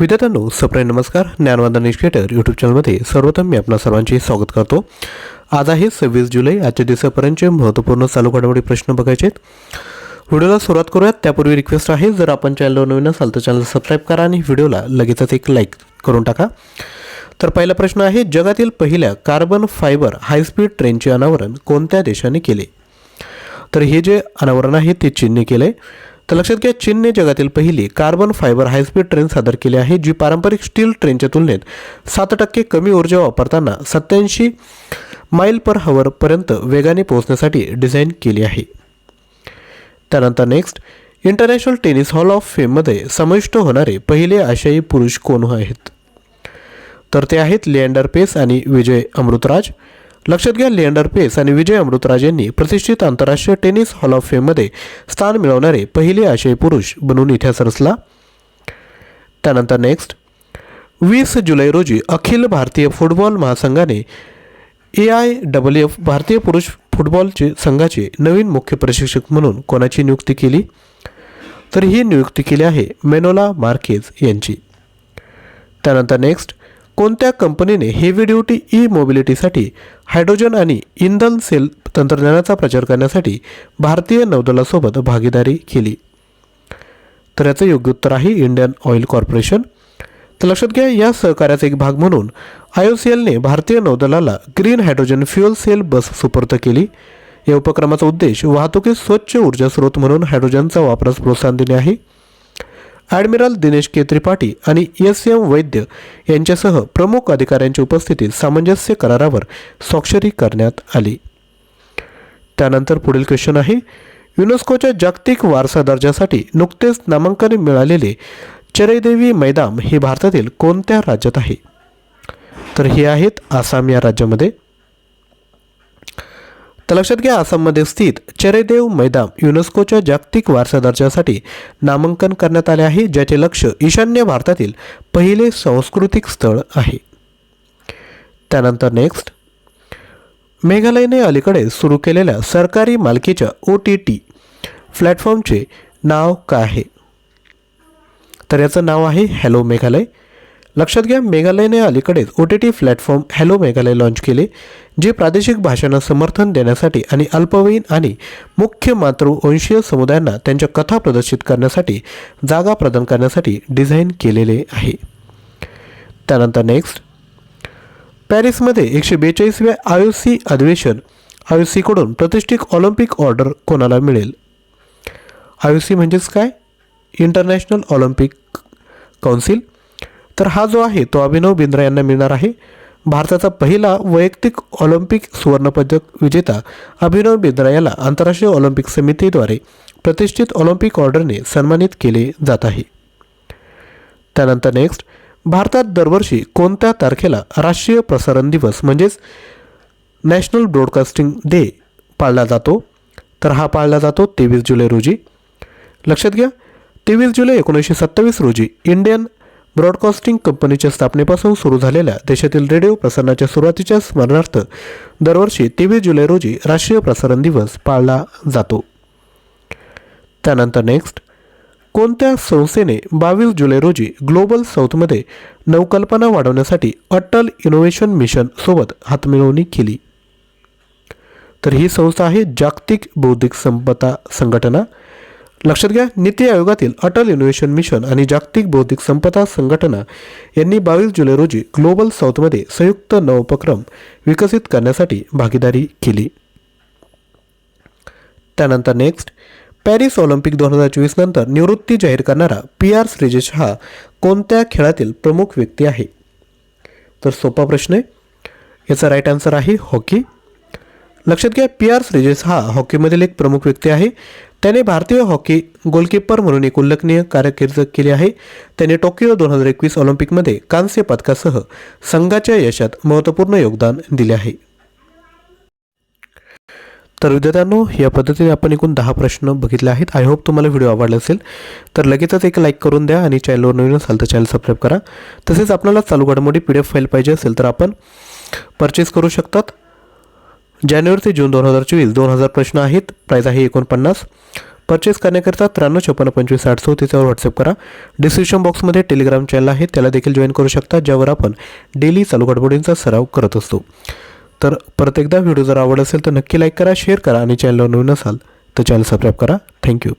विद्यार्थ्यांनो सप्राय नमस्कार. ज्ञानवंदन educator YouTube चॅनलमध्ये सर्वप्रथम मी आपल्या सर्वांचे स्वागत करतो. आज आहे सव्वीस जुलै आजच्या दिवसापर्यंतचे महत्त्वपूर्ण चालू घडामोडी प्रश्न बघायचे आहेत व्हिडिओला सुरुवात करूयात. त्यापूर्वी रिक्वेस्ट आहे जर आपण चॅनलवर नवीन असाल तर चॅनल सबस्क्राईब करा आणि व्हिडिओला लगेचच एक लाईक करून टाका. तर पहिला प्रश्न आहे जगातील पहिल्या कार्बन फायबर हायस्पीड ट्रेनचे अनावरण कोणत्या देशाने केले? तर हे जे अनावरण आहे ते चीनने आहे तर लक्षात घ्या चीनने जगातील पहिली कार्बन फायबर हायस्पीड ट्रेन सादर केली आहे जी पारंपरिक स्टील ट्रेनच्या तुलनेत सात टक्के कमी ऊर्जा वापरताना सत्याऐंशी माईल पर हवरपर्यंत वेगाने पोहोचण्यासाठी डिझाईन केली आहे. त्यानंतर next international tennis hall of फेममध्ये समाविष्ट होणारे पहिले आशियाई पुरुष कोण आहेत? तर ते आहेत लिएंडर पेस आणि विजय अमृतराज. लक्षात घ्या लिएंडर पेस आणि विजय अमृतराज यांनी प्रतिष्ठित आंतरराष्ट्रीय टेनिस हॉल ऑफ फेममध्ये स्थान मिळवणारे पहिले आशियाई पुरुष बनून इतिहास रचला. त्यानंतर नेक्स्ट वीस जुलै रोजी अखिल भारतीय फुटबॉल महासंघाने ए आय डब्ल्यू एफ भारतीय पुरुष फुटबॉलचे संघाचे नवीन मुख्य प्रशिक्षक म्हणून कोणाची नियुक्ती केली? तर ही नियुक्ती केली आहे मेनोला मार्केज यांची. त्यानंतर नेक्स्ट कोणत्या कंपनीने हेवी ड्युटी ई मोबिलिटीसाठी हायड्रोजन आणि इंधन सेल तंत्रज्ञानाचा प्रचार करण्यासाठी भारतीय नौदलासोबत भागीदारी केली? तर याचं योग्य उत्तर आहे इंडियन ऑइल कॉर्पोरेशन तर लक्षात घ्या या सहकार्याचा एक भाग म्हणून आय ओ सी एलने भारतीय नौदलाला green hydrogen fuel cell bus सुपूर्द केली. या उपक्रमाचा उद्देश वाहतुकीत स्वच्छ ऊर्जा स्रोत म्हणून हायड्रोजनचा वापरास प्रोत्साहन देणे आहे. ॲडमिरल दिनेश के त्रिपाठी आणि एस एम वैद्य यांच्यासह प्रमुख अधिकाऱ्यांच्या उपस्थितीत सामंजस्य करारावर स्वाक्षरी करण्यात आली. त्यानंतर पुढील क्वेश्चन आहे युनेस्कोच्या जागतिक वारसा दर्जासाठी नुकतेच नामांकन मिळालेले चरैदेवी मैदाम हे भारतातील कोणत्या राज्यात आहे? तर हे आहेत आसाम या राज्यामध्ये. तर लक्षात घ्या आसाममध्ये स्थित चरेदेव मैदाम युनेस्कोच्या जागतिक वारसा दर्जासाठी नामांकन करण्यात आले आहे ज्याचे लक्ष ईशान्य भारतातील पहिले सांस्कृतिक स्थळ आहे. त्यानंतर नेक्स्ट मेघालयने अलीकडे सुरू केलेल्या सरकारी मालकीच्या ओ टी टी प्लॅटफॉर्मचे नाव काय आहे? तर याचं नाव आहे हॅलो मेघालय लक्षात घ्या मेघालयने अलीकडेच O T T platform hello Meghalaya launch केले जे प्रादेशिक भाषांना समर्थन देण्यासाठी आणि अल्पवयीन आणि मुख्य मातृवंशीय समुदायांना त्यांच्या कथा प्रदर्शित करण्यासाठी जागा प्रदान करण्यासाठी डिझाईन केलेले आहे. त्यानंतर नेक्स्ट पॅरिसमध्ये एकशे बेचाळीसव्या आय ओ सी अधिवेशन आय ओ सीकडून प्रतिष्ठित ऑलिम्पिक ऑर्डर कोणाला मिळेल? आय ओ सी म्हणजेच काय? इंटरनॅशनल ऑलिम्पिक काउन्सिल तर हा जो आहे तो अभिनव बिंद्रा यांना मिळणार आहे. भारताचा पहिला वैयक्तिक ऑलिम्पिक सुवर्णपदक विजेता अभिनव बिंद्रा याला आंतरराष्ट्रीय ऑलिम्पिक समितीद्वारे प्रतिष्ठित ऑलिम्पिक ऑर्डरने सन्मानित केले जात आहे. त्यानंतर नेक्स्ट भारतात दरवर्षी कोणत्या तारखेला राष्ट्रीय प्रसारण दिवस म्हणजेच नॅशनल ब्रॉडकास्टिंग डे पाळला जातो? तर हा पाळला जातो तेवीस जुलै रोजी. लक्षात घ्या तेवीस जुलै एकोणीसशे सत्तावीस रोजी इंडियन ब्रॉडकास्टिंग कंपनीच्या स्थापनेपासून सुरू झालेल्या देशातील रेडिओ प्रसारणाच्या सुरुवातीच्या स्मरणार्थ दरवर्षी तेवीस जुलै रोजी राष्ट्रीय प्रसारण दिवस पाळला जातो. त्यानंतर नेक्स्ट कोणत्या संस्थेने बावीस जुलै रोजी ग्लोबल साऊथमध्ये नवकल्पना वाढवण्यासाठी अटल इनोव्हेशन मिशन सोबत हातमिळवणी केली? तर ही संस्था आहे जागतिक बौद्धिक संपदा संघटना लक्षात घ्या नीती आयोगातील अटल इनोव्हेशन मिशन आणि जागतिक बौद्धिक संपदा संघटना यांनी बावीस जुलै रोजी ग्लोबल साऊथमध्ये संयुक्त नवोपक्रम विकसित करण्यासाठी भागीदारी केली. त्यानंतर नेक्स्ट पॅरिस ऑलिम्पिक दोन हजार चोवीस नंतर निवृत्ती जाहीर करणारा पी आर श्रीजेश हा कोणत्या खेळातील प्रमुख व्यक्ती आहे? तर सोपा प्रश्न आहे. याचा राईट आन्सर आहे हॉकी. लक्षात घ्या पी आर श्रीजेश हा हॉकीमधील एक प्रमुख व्यक्ती आहे. त्याने भारतीय हॉकी गोलकीपर म्हणून एक उल्लेखनीय कारकीर्द केली आहे. त्याने टोकियो दोन हजार एकवीस ऑलिम्पिकमध्ये कांस्य पदकासह संघाच्या यशात महत्त्वपूर्ण योगदान दिले आहे. तर विद्यार्थ्यांनो या पद्धतीने आपण एकूण दहा प्रश्न बघितले आहेत. आय होप तुम्हाला व्हिडिओ आवडला असेल तर लगेचच एक लाईक करून द्या आणि चॅनलवर नवीन असाल तर चॅनल सबस्क्राईब करा. तसेच आपल्याला चालू घडामोडी पी डी एफ फाईल पाहिजे असेल तर आपण परचेस करू शकतात. जानेवारी ते जून दोन हजार चोवीस दोन हजार प्रश्न आहेत. प्राईज आहे एकोणपन्नास. परचेस करण्याकरिता त्र्याण्णव छप्पन्न पंचवीस साठ चौतीसवर व्हॉट्सअप करा. डिस्क्रिप्शन बॉक्समध्ये टेलिग्राम चॅनल आहे. त्याला देखील जॉईन करू शकता ज्यावर आपण डेली चालू घडामोडींचा सराव करत असतो. तर प्रत्येकदा व्हिडिओ जर आवड असेल तर नक्की लाईक करा शेअर करा आणि चॅनलवर नवीन असाल तर चॅनल सबस्क्राईब करा. थँक्यू